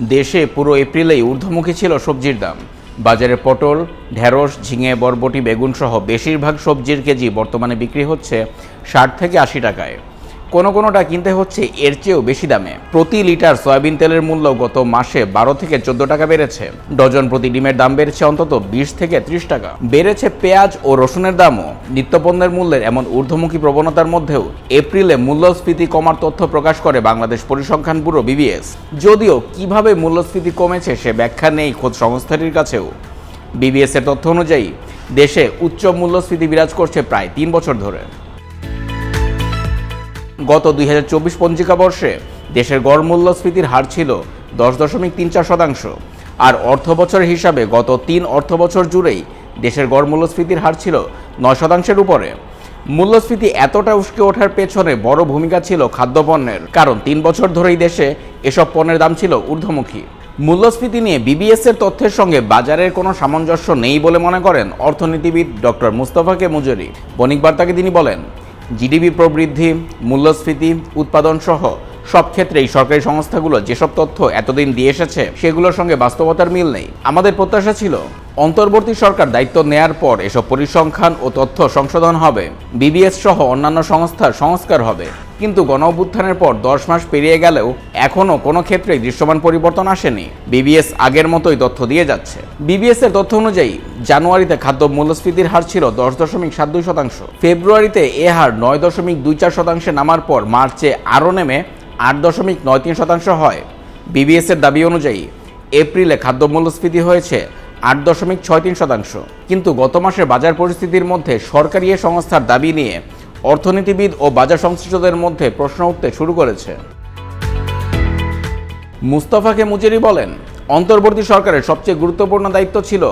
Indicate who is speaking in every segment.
Speaker 1: দেশে পুরো এপ্রিলেই ঊর্ধ্বমুখী ছিল সবজির দাম। বাজারে পটল, ঢেঁড়স, ঝিঙে, বরবটি বেগুন সহ বেশিরভাগ সবজির কেজি বর্তমানে বিক্রি হচ্ছে ষাট থেকে আশি টাকায়। কোনো কোনোটা কিনতে হচ্ছে এর চেয়েও বেশি দামে। প্রতি লিটার সয়াবিন তেলের মূল্য গত মাসে বারো থেকে চোদ্দ টাকা বেড়েছে। ডজন প্রতি ডিমের দাম বেড়েছে অন্তত বিশ থেকে ত্রিশ টাকা। বেড়েছে পেঁয়াজ ও রসুনের দামও। নিত্যপণ্যের মূল্যের এমন ঊর্ধ্বমুখী প্রবণতার মধ্যেও এপ্রিলে মূল্যস্ফীতি কমার তথ্য প্রকাশ করে বাংলাদেশ পরিসংখ্যান ব্যুরো বিবিএস। যদিও কীভাবে মূল্যস্ফীতি কমেছে সে ব্যাখ্যা নেই খোদ সংস্থাটির কাছেও। বিবিএস এর তথ্য অনুযায়ী, দেশে উচ্চ মূল্যস্ফীতি বিরাজ করছে প্রায় তিন বছর ধরে। গত দুই হাজার চব্বিশ পঞ্জিকা বর্ষে দেশের গড় মূল্যস্ফীতির হার ছিল দশ দশমিক তিন চার শতাংশ। আর অর্থ বছর হিসাবে গত তিন অর্থ বছর জুড়েই দেশের গড় মূল্যস্ফীতির হার ছিল নয় শতাংশের উপরে। মূল্যস্ফীতি এতটা উস্কে ওঠার পেছনে বড় ভূমিকা ছিল খাদ্যপণ্যের, কারণ তিন বছর ধরেই দেশে এসব পণ্যের দাম ছিল ঊর্ধ্বমুখী। মূল্যস্ফীতি নিয়ে বিবিএস এর তথ্যের সঙ্গে বাজারের কোনো সামঞ্জস্য নেই বলে মনে করেন অর্থনীতিবিদ ডক্টর মুস্তফাকে মুজরি। বণিক বার্তাকে তিনি বলেন জিডিপি প্রবৃদ্ধি, মূল্যস্ফীতি, উৎপাদন সহ সব ক্ষেত্রেই সরকারি সংস্থাগুলো যেসব তথ্য এতদিন দিয়ে এসেছে, সেগুলোর সঙ্গে বাস্তবতার মিল নেই। আমাদের প্রত্যাশা ছিল অন্তর্বর্তী সরকার দায়িত্ব নেয়ার পর এসব পরিসংখ্যান ও তথ্য সংশোধন হবে। বিবিএস সহ অন্যান্য সংস্থার সংস্কার হবে। কিন্তু গণ অভ্যুত্থানের পর দশ মাস পেরিয়ে গেলেও এখনও কোনো ক্ষেত্রেই দৃশ্যমান পরিবর্তন আসেনি। বিবিএস আগের মতোই তথ্য দিয়ে যাচ্ছে। বিবিএস এর তথ্য অনুযায়ী, জানুয়ারিতে খাদ্য মূল্যস্ফীতির হার ছিল দশ দশমিক সাত দুই শতাংশ। ফেব্রুয়ারিতে এ হার নয় দশমিক দুই চার শতাংশে নামার পর মার্চে আরও নেমে আট দশমিক নয় তিন শতাংশ হয়। বিবিএস এর দাবি অনুযায়ী, এপ্রিলে খাদ্য মূল্যস্ফীতি হয়েছে আট দশমিক ছয় তিন শতাংশ। কিন্তু গত মাসের বাজার পরিস্থিতির মধ্যে সরকারি এ সংস্থার দাবি নিয়ে অর্থনীতিবিদ ও বাজার সংশ্লিষ্টদের মধ্যে প্রশ্ন উঠতে শুরু করেছে। মুস্তফাকে মুজেরি বলেন, অন্তর্বর্তী সরকারের সবচেয়ে গুরুত্বপূর্ণ দায়িত্ব ছিল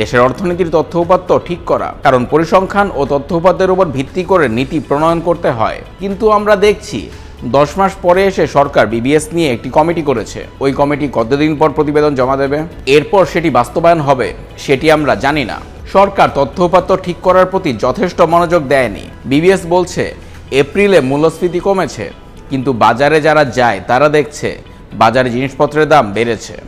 Speaker 1: দেশের অর্থনীতির তথ্য উপাত্ত ঠিক করা, কারণ পরিসংখ্যান ও তথ্য উপাত্তের উপর ভিত্তি করে নীতি প্রণয়ন করতে হয়। কিন্তু আমরা দেখছি দশ মাস পরে এসে সরকার বিবিএস নিয়ে একটি কমিটি করেছে। ওই কমিটি কতদিন পর প্রতিবেদন জমা দেবে? এরপর সেটি বাস্তবায়ন হবে, সেটি আমরা জানি না। সরকার তথ্য উপাত্য ঠিক করার প্রতি যথেষ্ট মনোযোগ দেয়নি। বিবিএস বলছে, এপ্রিলে মূল্যস্ফীতি কমেছে, কিন্তু বাজারে যারা যায় তারা দেখছে বাজারে জিনিসপত্রের দাম বেড়েছে।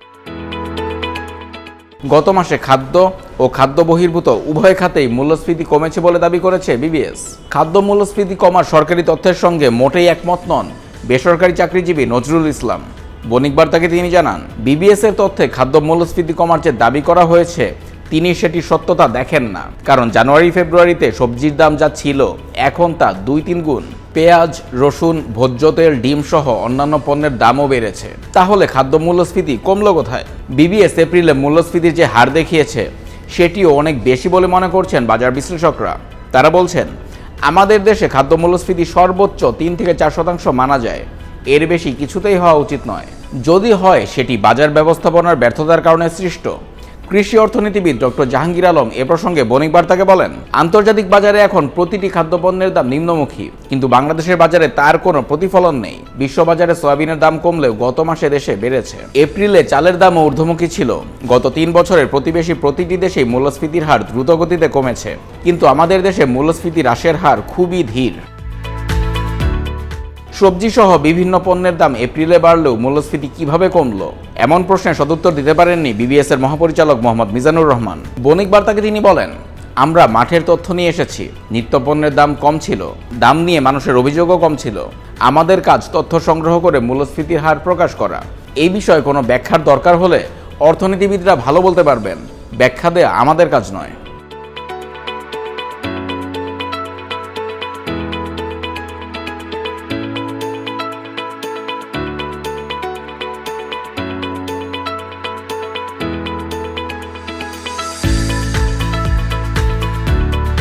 Speaker 1: গত মাসে খাদ্য ও খাদ্য বহির্ভূত উভয় খাতেই মূল্যস্ফীতি কমেছে বলে দাবি করেছে বিবিএস। খাদ্য মূল্যস্ফীতি কমার সরকারি তথ্যের সঙ্গে মোটেই একমত নন বেসরকারি চাকরিজীবী নজরুল ইসলাম। বণিক বার্তাকে তিনি জানান, বিবিএস এর তথ্যে খাদ্য মূল্যস্ফীতি কমার যে দাবি করা হয়েছে, তিনি সেটি সত্যতা দেখেন না। কারণ জানুয়ারি ফেব্রুয়ারিতে সবজির দাম যা ছিল, এখন তা দুই তিন গুণ। পেঁয়াজ, রসুন ভোজ্য তেল ডিম সহ অন্যান্য পণ্যের দামও বেড়েছে। তাহলে খাদ্য মূল্যস্ফীতি কমলো কোথায়? বিবিএস এপ্রিলে মূল্যস্ফীতির যে হার দেখিয়েছে, সেটিও অনেক বেশি বলে মনে করছেন বাজার বিশ্লেষকরা। তারা বলছেন, আমাদের দেশে খাদ্য মূল্যস্ফীতি সর্বোচ্চ তিন থেকে চার শতাংশ মানা যায়। এর বেশি কিছুতেই হওয়া উচিত নয়। যদি হয়, সেটি বাজার ব্যবস্থাপনার ব্যর্থতার কারণে সৃষ্ট। কৃষি অর্থনীতিবিদ ডক্টর জাহাঙ্গীর আলম এ প্রসঙ্গে বণিক বার্তাকে বলেন, আন্তর্জাতিক বাজারে এখন প্রতিটি খাদ্যপণ্যের দাম নিম্নমুখী, কিন্তু বাংলাদেশের বাজারে তার কোনো প্রতিফলন নেই। বিশ্ববাজারে সয়াবিনের দাম কমলেও গত মাসে দেশে বেড়েছে। এপ্রিলে চালের দামও ঊর্ধ্বমুখী ছিল। গত তিন বছরের প্রতিবেশী প্রতিটি দেশেই মূল্যস্ফীতির হার দ্রুতগতিতে কমেছে। কিন্তু আমাদের দেশে মূল্যস্ফীতি হ্রাসের হার খুবই ধীর। সবজি সহ বিভিন্ন পণ্যের দাম এপ্রিলে বাড়লেও মূল্যস্ফীতি কীভাবে কমলো? এমন প্রশ্নের সদুত্তর দিতে পারেননি বিবিএস এর মহাপরিচালক মোহাম্মদ মিজানুর রহমান। বণিক বার্তাকে তিনি বলেন, আমরা মাঠের তথ্য নিয়ে এসেছি। নিত্যপণ্যের দাম কম ছিল। দাম নিয়ে মানুষের অভিযোগও কম ছিল। আমাদের কাজ তথ্য সংগ্রহ করে মূল্যস্ফীতির হার প্রকাশ করা। এই বিষয়ে কোনো ব্যাখ্যার দরকার হলে অর্থনীতিবিদরা ভালো বলতে পারবেন। ব্যাখ্যা দেয়া আমাদের কাজ নয়।